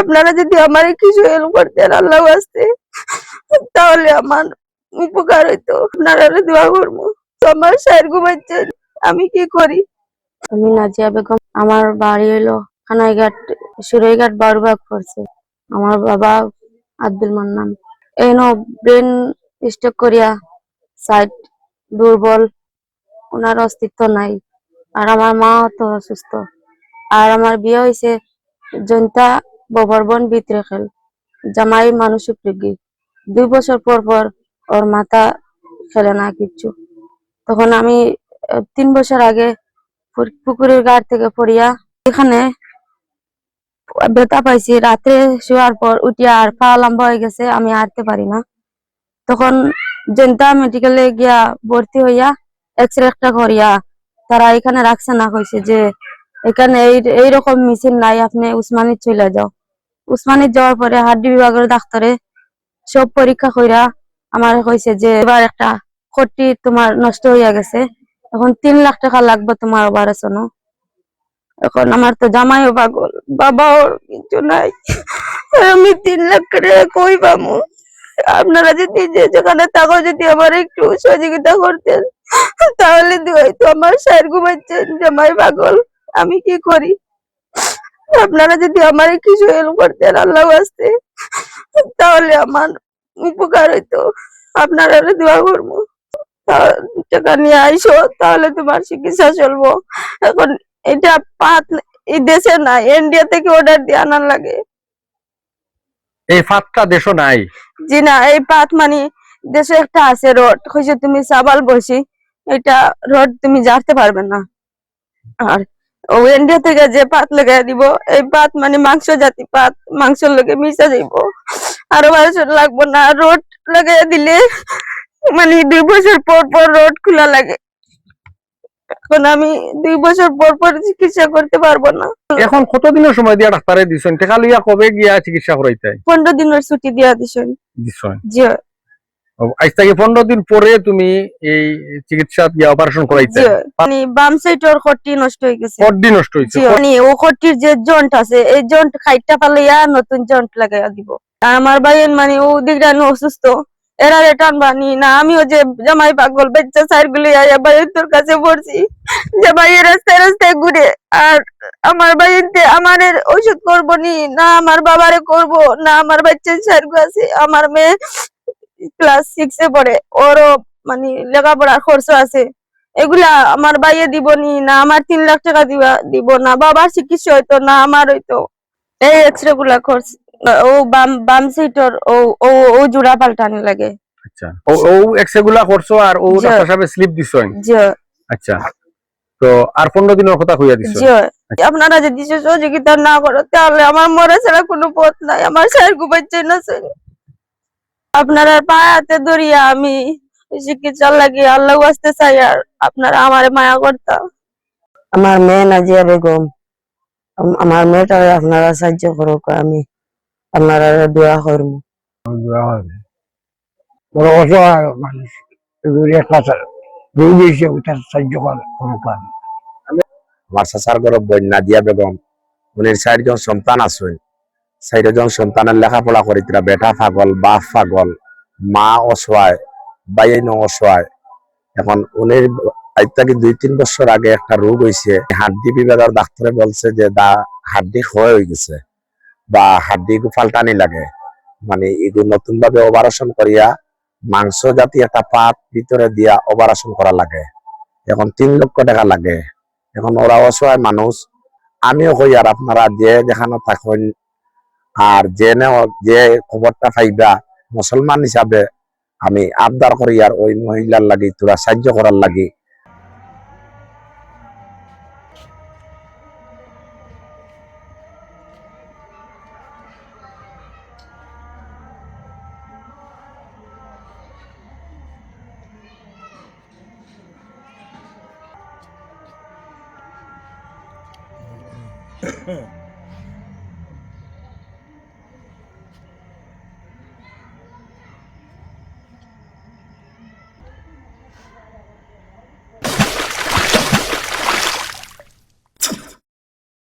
আপনারা যদি আমার কিছু হেল্প করতেন, আল্লাহ আসতে তাহলে আমার উপকার হইতো। আপনারা দোয়া করব। আমার স্যার ঘুমাচ্ছে আমি কি করি? আমি নাজিয়া বেগম, আমার বাড়ি হলো খানাইঘাট, সুরাইঘাট বারবাগ করছে আমার বাবা আব্দুল মান্নান। এন ব্রেন স্ট্রোক করিয়া সাইড দুর্বল ওনার অস্তিত্ব নাই। আর আমার মা তো অসুস্থ। আর আমার বিয়ে হয়েছে জনতা ববরবন ভিতরে খেল। জামাই মানসিক রোগী দুই বছর পর পর ওর মাথা খেলে না কিচ্ছু। তখন আমি তিন বছর আগে পুকুরের গাড় থেকে পড়িয়া এখানে ব্যথা পাইছি। রাত্রে শোয়ার পর উঠিয়া আর পা লম্বা হয়ে গেছে, আমি হাঁটতে পারি না। তখন জনতা মেডিকেলে গিয়া ভর্তি হইয়া এক্স রে একটা করিয়া তারা এখানে রাখছে না কইছে যে, এখানে এই, এইরকম মেশিন নাই, আপনি উসমানিত চলে যাও। উসমানিত যাওয়ার পরে হাড্ডি বিভাগের ডাক্তারে সব পরীক্ষা কইরা আমার কইছে যে এবার একটা কটি তোমার নষ্ট হইয়া গেছে। এখন তিন লাখ টাকা লাগবে তোমার অপারেশনও এখন আমার তো জামাইও পাগল, বাবাও কিছু নাই। আমি তিন লাখ টাকা কই পাবো? আপনারা যদি যেখানে থাকো, যদি আমার একটু সহযোগিতা করতেন, তাহলে হয়তো আমার স্যার ঘুমাচ্ছেন জামাই পাগল। আমি কি করি? আপনারা যদি আমার কিছু হেল্প করতেন আল্লাহ আসতে তাহলে আমার উপকার হইতো। আপনারা দোয়া করব। টাকা নিয়ে আইসো তাহলে তোমার চিকিৎসা চলবো। এখন এটা পাত এই দেশে না ইন্ডিয়া থেকে অর্ডার দিয়ে আনার লাগে। এই ফাতটা দেশও নাই? জি না এই পাত মানে দেশে একটা আছে রড হয়েছে তুমি সাবাল বসি এটা রড তুমি জানতে পারবে না। আর ইন্ডিয়া থেকে যে পাত লাগাই দিব এই পাত মানে মাংস জাতি পাত মাংসের লগে মিশা যাইব আরও বছর লাগবো না রড লাগাই দিলে মানে দুই বছর পর পর রড খোলা লাগে। এখন আমি দুই বছর পর পর চিকিৎসা করতে পারব না। এখন কতদিনের সময় দিয়া ডাক্তারে দিছেন? টেকা লইয়া কবে গিয়া চিকিৎসা করাইতে? পনেরো দিনের ছুটি দিয়া দিছেন। দিছেন। জি। আজ থেকে পনেরো দিন পরে তুমি এই চিকিৎসা গিয়া অপারেশন করাইতে। জি মানে বাম সাইডের খটি নষ্ট হয়ে গেছে। নষ্ট হয়েছে মানে ও খটির যে জন্ট আছে এই জন্ট খাইটা পালাইয়া নতুন জন্ট লাগাইয়া দিব। আর আমার ভাই মানে ও দিকটা অসুস্থ এরা রেটান বানি না আমিও যে জামাই পাগল বাচ্চা সাইড গুলি আয়া তোর কাছে পড়ছি। যে ভাই রাস্তায় রাস্তায় ঘুরে আর আমার ভাইতে আমার ওষুধ করব নি না আমার বাবারে করব না আমার বাচ্চা সাইড আছে আমার মেয়ে ক্লাস সিক্স এ পড়ে। ওরও মানে লেখাপড়ার খরচ আছে। এগুলা আমার বাইয়ে দিব নি না আমার তিন লাখ টাকা দিবা দিব না। বাবার চিকিৎসা হইতো না আমার হইতো। এই এক্সরে গুলা খরচ ও বাম বাম সিটর ও ও ও জোড়া পাল্টানি লাগে। আচ্ছা। ও ও এক্সরে গুলা করছ আর ও ডাক্তার সাহেব স্লিপ দিছেন জি আচ্ছা। তো আর পনেরো দিনের কথা কইয়া দিছো জি আপনারা যদি সহযোগিতা না করো তাহলে আমার মরা ছাড়া কোনো পথ নাই। আমার স্যার ঘুমাচ্ছে না স্যার আপনারা পায়াতে ধরিয়া আমি চিকিৎসা লাগি আল্লাহ আসতে চাই আর আপনারা আমারে মায়া করতাম আমার মেয়ে নাজিয়া বেগম আম- আমার মেয়েটা আপনারা সাহায্য করুক আমি আপনারা দোয়া করব। বড় অসহায় মানুষ সাহায্য করে কোনো আমার চাচার ঘর বন্যা দিয়া বেগম উনির চারজন সন্তান আছে। চারজন সন্তানের লেখাপড়া করি তারা বেটা পাগল, বাপ পাগল, মা অসহায় বাইন অসহায় এখন উনির আজ থেকে দুই, তিন বছর আগে একটা রোগ হয়েছে হাড্ডি বিভাগের ডাক্তারে বলছে যে দা হাড্ডি ক্ষয় হয়ে গেছে বা হাড্ডি ফাল্টানি লাগে। মানে এগুলো নতুন ভাবে অপারেশন করিয়া মাংস জাতীয় একটা পাত ভিতরে দিয়া অপারেশন করা লাগে। এখন তিন লক্ষ টাকা লাগে। এখন ওরা অসহায় মানুষ আমিও কই আর আপনারা যে যেখানে থাকুন আর যে যে খবরটা পাইবা মুসলমান হিসাবে আমি আবদার করি আর ওই মহিলার লাগে তোরা সাহায্য করার লাগে Huh.